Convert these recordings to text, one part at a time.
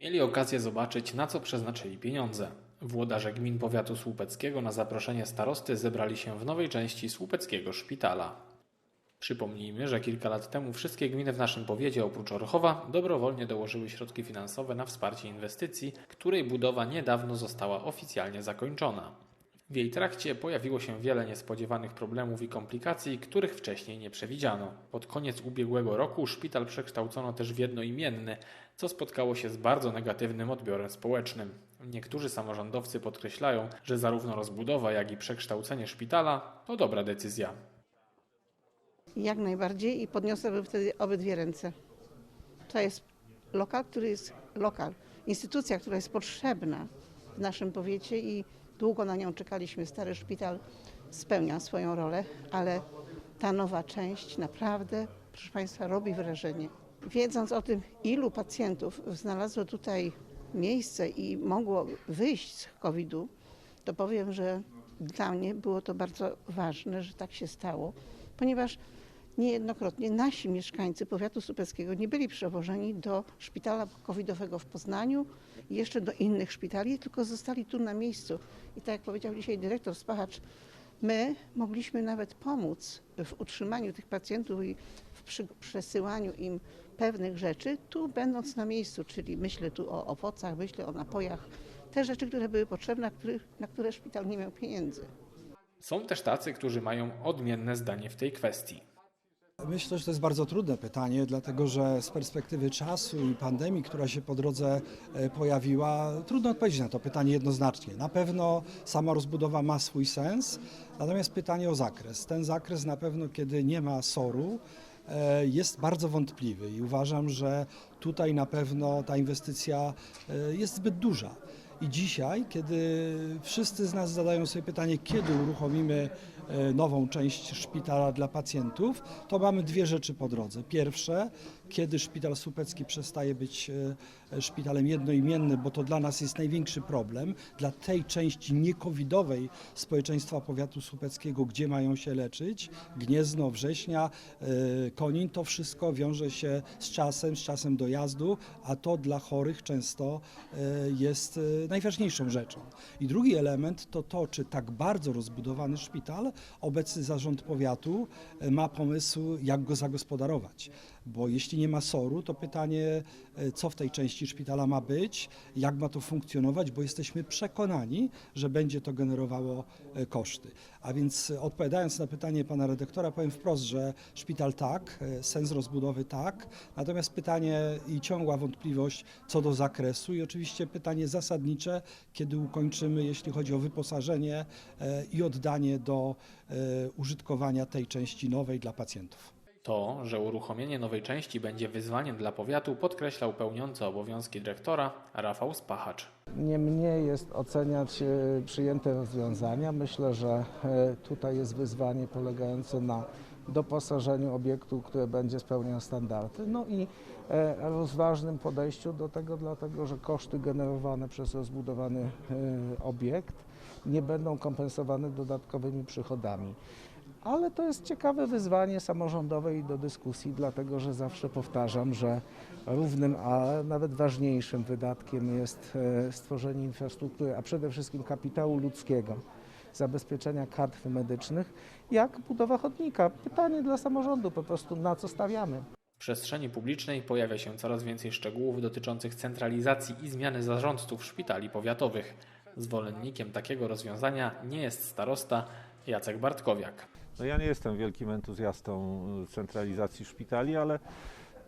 Mieli okazję zobaczyć, na co przeznaczyli pieniądze. Włodarze gmin powiatu słupeckiego na zaproszenie starosty zebrali się w nowej części słupeckiego szpitala. Przypomnijmy, że kilka lat temu wszystkie gminy w naszym powiecie oprócz Orchowa dobrowolnie dołożyły środki finansowe na wsparcie inwestycji, której budowa niedawno została oficjalnie zakończona. W jej trakcie pojawiło się wiele niespodziewanych problemów i komplikacji, których wcześniej nie przewidziano. Pod koniec ubiegłego roku szpital przekształcono też w jednoimienny, co spotkało się z bardzo negatywnym odbiorem społecznym. Niektórzy samorządowcy podkreślają, że zarówno rozbudowa, jak i przekształcenie szpitala to dobra decyzja. Jak najbardziej i podniosłabym wtedy obydwie ręce. To jest lokal, który jest lokal, instytucja, która jest potrzebna w naszym powiecie i długo na nią czekaliśmy. Stary szpital spełnia swoją rolę, ale ta nowa część naprawdę, proszę Państwa, robi wrażenie. Wiedząc o tym, ilu pacjentów znalazło tutaj miejsce i mogło wyjść z COVID-u, to powiem, że dla mnie było to bardzo ważne, że tak się stało, ponieważ niejednokrotnie nasi mieszkańcy powiatu słupeckiego nie byli przewożeni do szpitala covidowego w Poznaniu i jeszcze do innych szpitali, tylko zostali tu na miejscu. I tak jak powiedział dzisiaj dyrektor Spachacz, my mogliśmy nawet pomóc w utrzymaniu tych pacjentów i w przesyłaniu im pewnych rzeczy, tu będąc na miejscu, czyli myślę tu o owocach, myślę o napojach, te rzeczy, które były potrzebne, na które szpital nie miał pieniędzy. Są też tacy, którzy mają odmienne zdanie w tej kwestii. Myślę, że to jest bardzo trudne pytanie, dlatego że z perspektywy czasu i pandemii, która się po drodze e, pojawiła, trudno odpowiedzieć na to pytanie jednoznacznie. Na pewno sama rozbudowa ma swój sens, natomiast pytanie o zakres. Ten zakres na pewno, kiedy nie ma SOR-u, e, jest bardzo wątpliwy i uważam, że tutaj na pewno ta inwestycja e, jest zbyt duża. I dzisiaj, kiedy wszyscy z nas zadają sobie pytanie, kiedy uruchomimy e, nową część szpitala dla pacjentów, to mamy dwie rzeczy po drodze. Pierwsze, kiedy szpital słupecki przestaje być e, szpitalem jednoimiennym, bo to dla nas jest największy problem, dla tej części niekowidowej społeczeństwa powiatu słupeckiego, gdzie mają się leczyć, Gniezno, Września, e, Konin, to wszystko wiąże się z czasem, z czasem dojazdu, a to dla chorych często e, jest e, najważniejszą rzeczą. I drugi element to to, czy tak bardzo rozbudowany szpital, obecny zarząd powiatu e, ma pomysł, jak go zagospodarować. Bo jeśli nie ma SOR-u, to pytanie, e, co w tej części szpitala ma być, jak ma to funkcjonować, bo jesteśmy przekonani, że będzie to generowało e, koszty. A więc e, odpowiadając na pytanie pana redaktora, powiem wprost, że szpital tak, sens rozbudowy tak, natomiast pytanie i ciągła wątpliwość co do zakresu i oczywiście pytanie zasadnicze, kiedy ukończymy, jeśli chodzi o wyposażenie i oddanie do użytkowania tej części nowej dla pacjentów. To, że uruchomienie nowej części będzie wyzwaniem dla powiatu, podkreślał pełniący obowiązki dyrektora Rafał Spachacz. Nie mnie jest oceniać e, przyjęte rozwiązania. Myślę, że e, tutaj jest wyzwanie polegające na doposażeniu obiektu, które będzie spełniał standardy. No i e, rozważnym podejściu do tego, dlatego że koszty generowane przez rozbudowany obiekt nie będą kompensowane dodatkowymi przychodami. Ale to jest ciekawe wyzwanie samorządowe i do dyskusji, dlatego że zawsze powtarzam, że równym, a nawet ważniejszym wydatkiem jest e, stworzenie infrastruktury, a przede wszystkim kapitału ludzkiego, zabezpieczenia kart medycznych, jak budowa chodnika. Pytanie dla samorządu po prostu, na co stawiamy. W przestrzeni publicznej pojawia się coraz więcej szczegółów dotyczących centralizacji i zmiany zarządców szpitali powiatowych. Zwolennikiem takiego rozwiązania nie jest starosta Jacek Bartkowiak. No ja nie jestem wielkim entuzjastą y, centralizacji szpitali, ale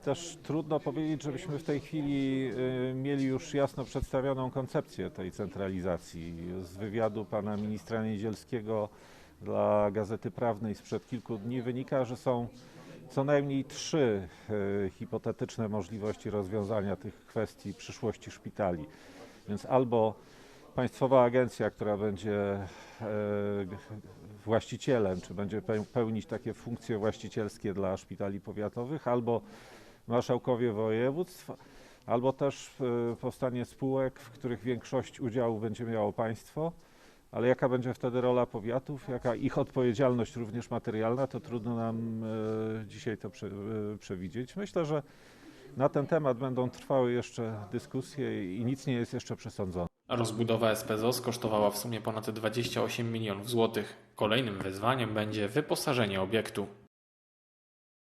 też trudno powiedzieć, żebyśmy w tej chwili y, mieli już jasno przedstawioną koncepcję tej centralizacji. Z wywiadu pana ministra Niedzielskiego dla Gazety Prawnej sprzed kilku dni wynika, że są co najmniej trzy y, hipotetyczne możliwości rozwiązania tych kwestii przyszłości szpitali. Więc albo państwowa agencja, która będzie e, właścicielem, czy będzie peł- pełnić takie funkcje właścicielskie dla szpitali powiatowych, albo marszałkowie województw, albo też e, powstanie spółek, w których większość udziału będzie miało państwo. Ale jaka będzie wtedy rola powiatów, jaka ich odpowiedzialność również materialna, to trudno nam e, dzisiaj to prze, przewidzieć. Myślę, że Na ten temat będą trwały jeszcze dyskusje i nic nie jest jeszcze przesądzone. Rozbudowa SPZOS kosztowała w sumie ponad 28 milionów złotych. Kolejnym wyzwaniem będzie wyposażenie obiektu.